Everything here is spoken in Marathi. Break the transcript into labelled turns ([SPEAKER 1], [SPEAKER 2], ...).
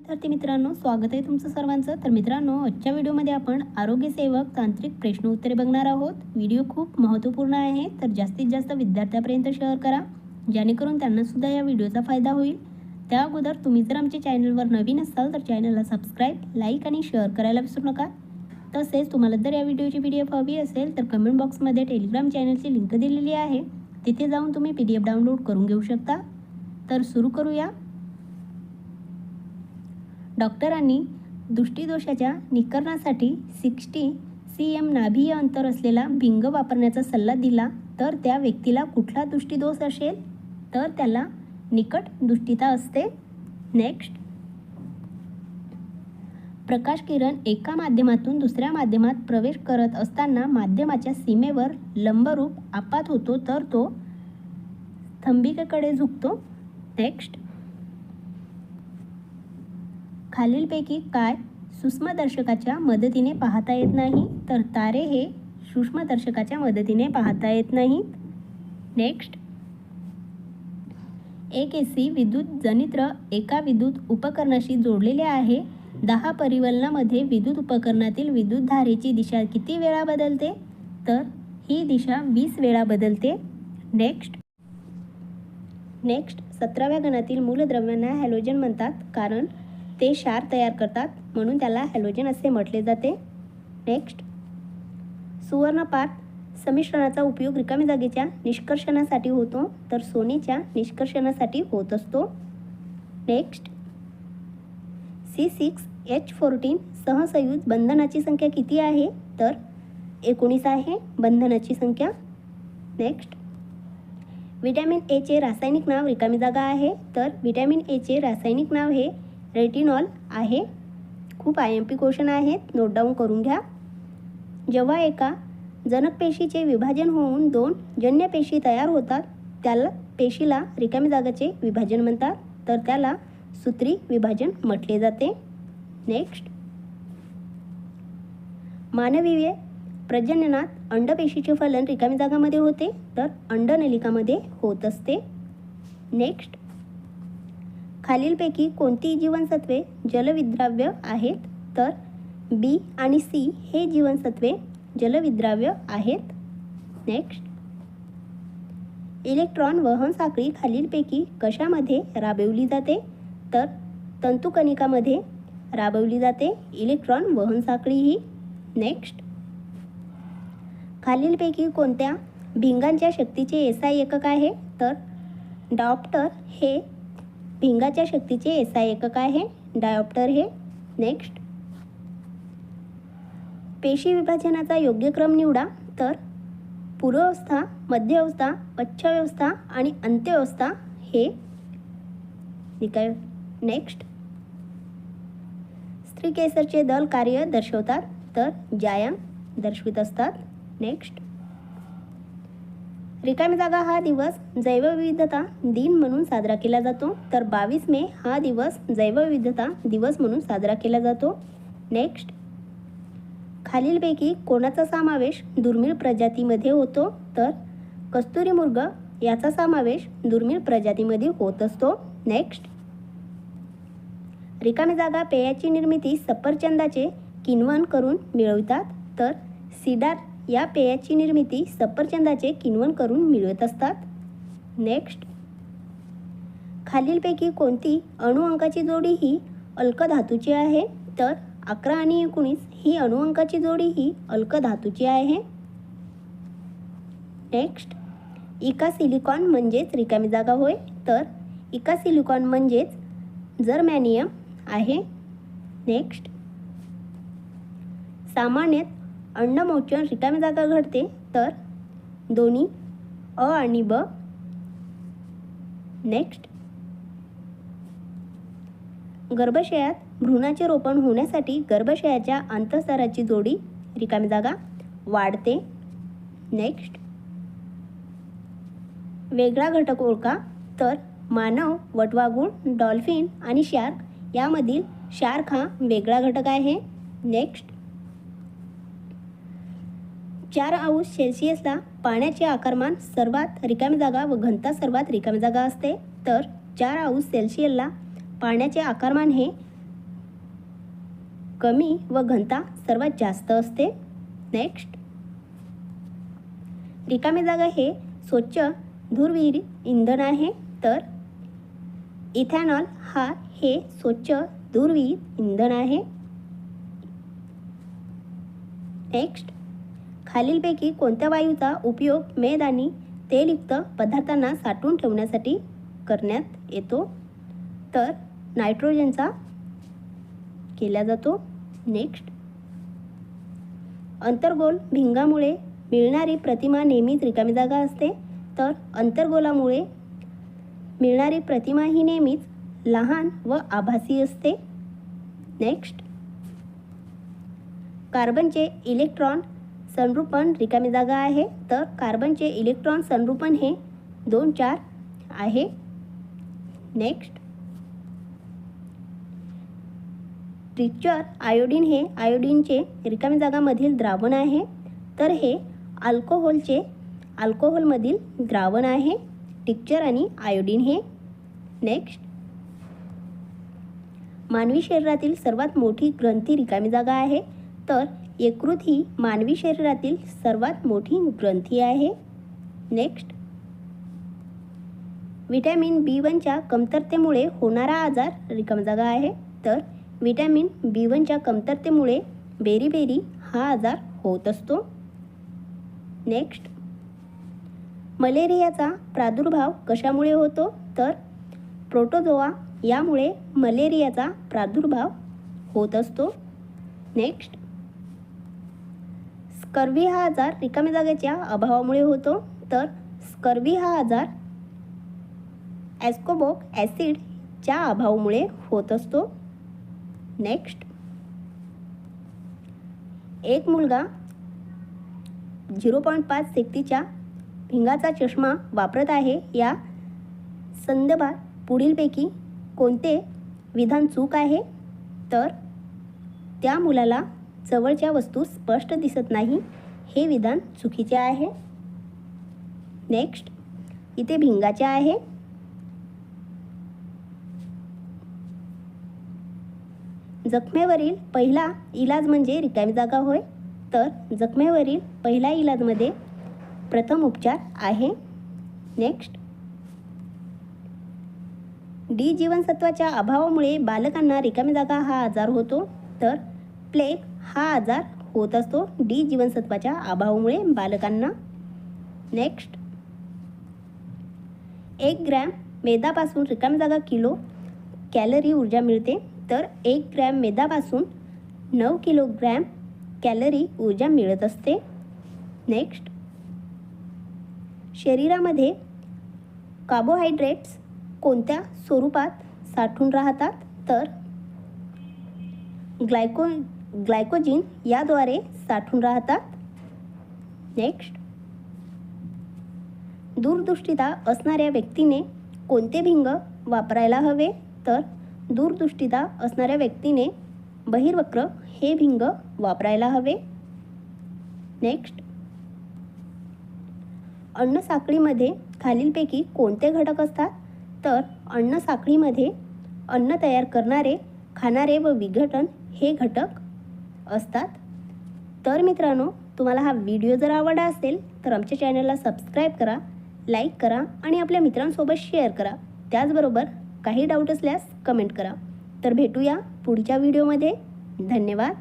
[SPEAKER 1] विद्यार्थी मित्रांनो स्वागत आहे तुमचं सर्वांचं. तर मित्रांनो आजच्या व्हिडिओमध्ये आपण आरोग्यसेवक तांत्रिक प्रश्न उत्तरे बघणार आहोत. व्हिडिओ खूप महत्त्वपूर्ण आहे तर जास्तीत जास्त विद्यार्थ्यापर्यंत शेअर करा. जेणेकरून त्यांनासुद्धा या व्हिडिओचा फायदा होईल. त्या अगोदर तुम्ही जर आमच्या चॅनलवर नवीन असाल तर चॅनलला सबस्क्राईब लाईक आणि शेअर करायला विसरू नका. तसेच तुम्हाला जर या व्हिडिओची पी डी एफ हवी असेल तर कमेंट बॉक्समध्ये टेलिग्राम चॅनलची लिंक दिलेली आहे. तिथे जाऊन तुम्ही पी डी एफ डाउनलोड करून घेऊ शकता. तर सुरू करूया. डॉक्टरांनी दृष्टीदोषाच्या निकरणासाठी सिक्स्टी सी एम नाभीय अंतर असलेला भिंग वापरण्याचा सल्ला दिला. तर त्या व्यक्तीला कुठला दृष्टीदोष असेल? तर त्याला निकट दृष्टिता असते. नेक्स्ट. प्रकाश किरण एका माध्यमातून दुसऱ्या माध्यमात प्रवेश करत असताना माध्यमाच्या सीमेवर लंबरूप आपात होतो तर तो स्तंभिकेकडे झुकतो. नेक्स्ट. खालीलपैकी काय सूक्ष्मदर्शकाच्या मदतीने पाहता येत नाही? तर तारे हे सूक्ष्मदर्शकाच्या मदतीने पाहता येत नाहीत. नेक्स्ट. एक ए सी विद्युत जनित्र एका विद्युत उपकरणाशी जोडलेले आहे. दहा परिवलनामध्ये विद्युत उपकरणातील विद्युत धारेची दिशा किती वेळा बदलते? तर ही दिशा वीस वेळा बदलते. नेक्स्ट. नेक्स्ट सतराव्या गणातील मूलद्रव्यांना हॅलोजन म्हणतात. कारण ते क्षार तयार करतात म्हणून त्याला हॅलोजन असे म्हटले जाते. नेक्स्ट सुवर्णपात संमिश्रणाचा उपयोग रिकामी जागेच्या निष्कर्षणासाठी होतो तर सोनेच्या निष्कर्षणासाठी होत असतो. Next C six H fourteen सहसयुज बंधनाची संख्या किती आहे? तर एकोणीस आहे बंधनाची संख्या. नेक्स्ट विटॅमिन एचे रासायनिक नाव रिकामी जागा आहे तर विटॅमिन एचे रासायनिक नाव हे रेटिनॉल आहे. खूप आय एम पी क्वेश्चन आहेत. नोट डाऊन करून घ्या. जेव्हा एका जनकपेशीचे विभाजन होऊन दोन जन्य पेशी तयार होतात त्याला पेशीला रिकामी जागाचे विभाजन म्हणतात. तर त्याला सूत्री विभाजन म्हटले जाते. नेक्स्ट मानवीय प्रजननात अंडपेशीचे फलन रिकामी जागामध्ये होते तर अंडनलिकामध्ये होत असते. नेक्स्ट खालीलपैकी कोणती जीवनसत्वे जलविद्राव्य आहेत? तर बी आणि सी हे जीवनसत्वे जलविद्राव्य आहेत. नेक्स्ट इलेक्ट्रॉन वहन साखळी खालीलपैकी कशामध्ये राबवली जाते? तर तंतुकणिकामध्ये राबवली जाते. इलेक्ट्रॉन वहन साखळी ही. नेक्स्ट खालीलपैकी कोणत्या भिंगांच्या शक्तीचे एसआय एकक आहे? तर डॉप्टर हे भिंगाच्या शक्तीचे एस आय एकक आहे. डायॉप्टर हे. नेक्स्ट पेशी विभाजनाचा योग्य क्रम निवडा. तर पूर्वावस्था मध्यवस्था पच्छव्यवस्था आणि अंत्यवस्था हे निकाय नेक्स्ट स्त्री केसरचे दल कार्य दर्शवतात. तर जाया दर्शवित असतात. नेक्स्ट रिकामी जागा हा दिवस जैवविविधता दिन म्हणून साजरा केला जातो. तर बावीस मे हा दिवस जैवविविधता दिवस म्हणून साजरा केला जातो. नेक्स्ट खालीलपैकी कोणाचा समावेश दुर्मिळ प्रजातीमध्ये होतो? तर कस्तुरी मुर्ग याचा समावेश दुर्मिळ प्रजातीमध्ये होत असतो. नेक्स्ट रिकामी जागा पेयाची निर्मिती सफरचंदाचे किनवण करून मिळवितात. तर सिडार या पेयाची निर्मिती सफरचंदाचे किण्वन करून मिळवत असतात. नेक्स्ट खालीलपैकी कोणती अणुअंकाची जोडी ही अल्कधातूची आहे? तर अकरा आणि एकोणीस ही अणुअंकाची जोडी ही अल्कधातूची आहे. नेक्स्ट इका सिलिकॉन म्हणजेच रिकामी जागा होय. तर इका सिलिकॉन म्हणजेच जर्मॅनियम आहे. नेक्स्ट सामान्यतः अंडमोचन रिकामी जागा घडते तर दोन्ही अ आणि ब. नेक्स्ट गर्भाशयात भ्रूणाचे रोपण होण्यासाठी गर्भाशयाच्या अंतःस्तराची जोडी रिकामी जागा वाढते. नेक्स्ट वेगळा घटक ओळखा तर मानव वटवागुळ डॉल्फिन आणि शार्क यामधील शार्क हा वेगळा घटक आहे. नेक्स्ट चार अंश सेल्सिअसला पाण्याचे आकारमान सर्वात रिकामी जागा व घनता सर्वात रिकामी जागा असते. तर चार अंश सेल्सिअसला पाण्याचे आकारमान हे कमी व घनता सर्वात जास्त असते. नेक्स्ट. रिकामी जागा हे स्वच्छ धूरविरहित इंधन आहे. तर इथॅनॉल हा हे स्वच्छ धूरविरहित इंधन आहे. नेक्स्ट. खालीलपैकी कोणत्या वायूचा उपयोग मेद आणि तेलयुक्त पदार्थांना साठवून ठेवण्यासाठी करण्यात येतो? तर नायट्रोजनचा केला जातो. नेक्स्ट. अंतर्गोल भिंगामुळे मिळणारी प्रतिमा नेहमीच रिकामी जागा असते. तर अंतर्गोलामुळे मिळणारी प्रतिमा ही नेहमीच लहान व आभासी असते. नेक्स्ट. कार्बनचे इलेक्ट्रॉन संरूपण रिकामी जागा आहे. तर कार्बनचे इलेक्ट्रॉन संरूपण हे दोन चार आहे. नेक्स्ट ट्रिचर आयोडीन हे आयोडीनचे रिकामी जागामधील द्रावण आहे. तर हे अल्कोहोलचे अल्कोहोलमधील द्रावण आहे. टिक्चर आणि आयोडीन हे. नेक्स्ट मानवी शरीरातील सर्वात मोठी ग्रंथी रिकामी जागा आहे. तर यकृत ही मानवी शरीरातील सर्वात मोठी ग्रंथी आहे. नेक्स्ट विटॅमिन बी वनच्या कमतरतेमुळे होणारा आजार रिकमजागा आहे. तर विटॅमिन बी वनच्या कमतरतेमुळे बेरीबेरी हा आजार होत असतो. नेक्स्ट मलेरियाचा प्रादुर्भाव कशामुळे होतो? तर प्रोटोझोआ यामुळे मलेरियाचा प्रादुर्भाव होत असतो. नेक्स्ट स्कर्वी हा आजार रिकाम्या जागेच्या अभावामुळे होतो. तर स्कर्वी हा आजार ॲस्कोबोक ॲसिडच्या अभावामुळे होत असतो. नेक्स्ट. एक मुलगा झिरो पॉईंट पाच सेक्तीच्या भिंगाचा चष्मा वापरत आहे. या संदर्भात पुढीलपैकी कोणते विधान चूक आहे? तर त्या मुलाला जवळच्या वस्तू स्पष्ट दिसत नाही. हे विधान चुकीचे आहे. नेक्स्ट इथे भिंगाचे आहे. जखमेवरील पहिला इलाज म्हणजे रिकामी जागा होय. तर जखमेवरील पहिला इलाजमध्ये प्रथम उपचार आहे. नेक्स्ट डी जीवनसत्वाच्या अभावामुळे बालकांना रिकामी जागा हा आजार होतो. तर प्लेग हा आजार होत असतो डी जीवनसत्वाच्या अभावामुळे बालकांना. नेक्स्ट एक ग्रॅम मेदापासून रिकाम जागा किलो कॅलरी ऊर्जा मिळते. तर एक ग्रॅम मेदापासून नऊ किलोग्रॅम कॅलरी ऊर्जा मिळत असते. नेक्स्ट शरीरामध्ये कार्बोहायड्रेट्स कोणत्या स्वरूपात साठून राहतात? तर ग्लायको ग्लायकोजिन याद्वारे साठून राहतात. नेक्स्ट दूरदृष्टीता असणाऱ्या व्यक्तीने कोणते भिंग वापरायला हवे? तर दूरदृष्टीता असणाऱ्या व्यक्तीने बहिर्वक्र हे भिंग वापरायला हवे. नेक्स्ट अन्नसाखळीमध्ये खालीलपैकी कोणते घटक असतात? तर अन्नसाखळीमध्ये अन्न तयार करणारे खाणारे व विघटन हे घटक असतात. तर मित्रांनो तुम्हाला हा व्हिडिओ जर आवडला असेल तर आमच्या चॅनलला सबस्क्राईब करा लाईक करा आणि आपल्या मित्रांसोबत शेअर करा. त्याचबरोबर काही डाऊट असल्यास कमेंट करा. तर भेटूया पुढच्या व्हिडिओमध्ये. धन्यवाद.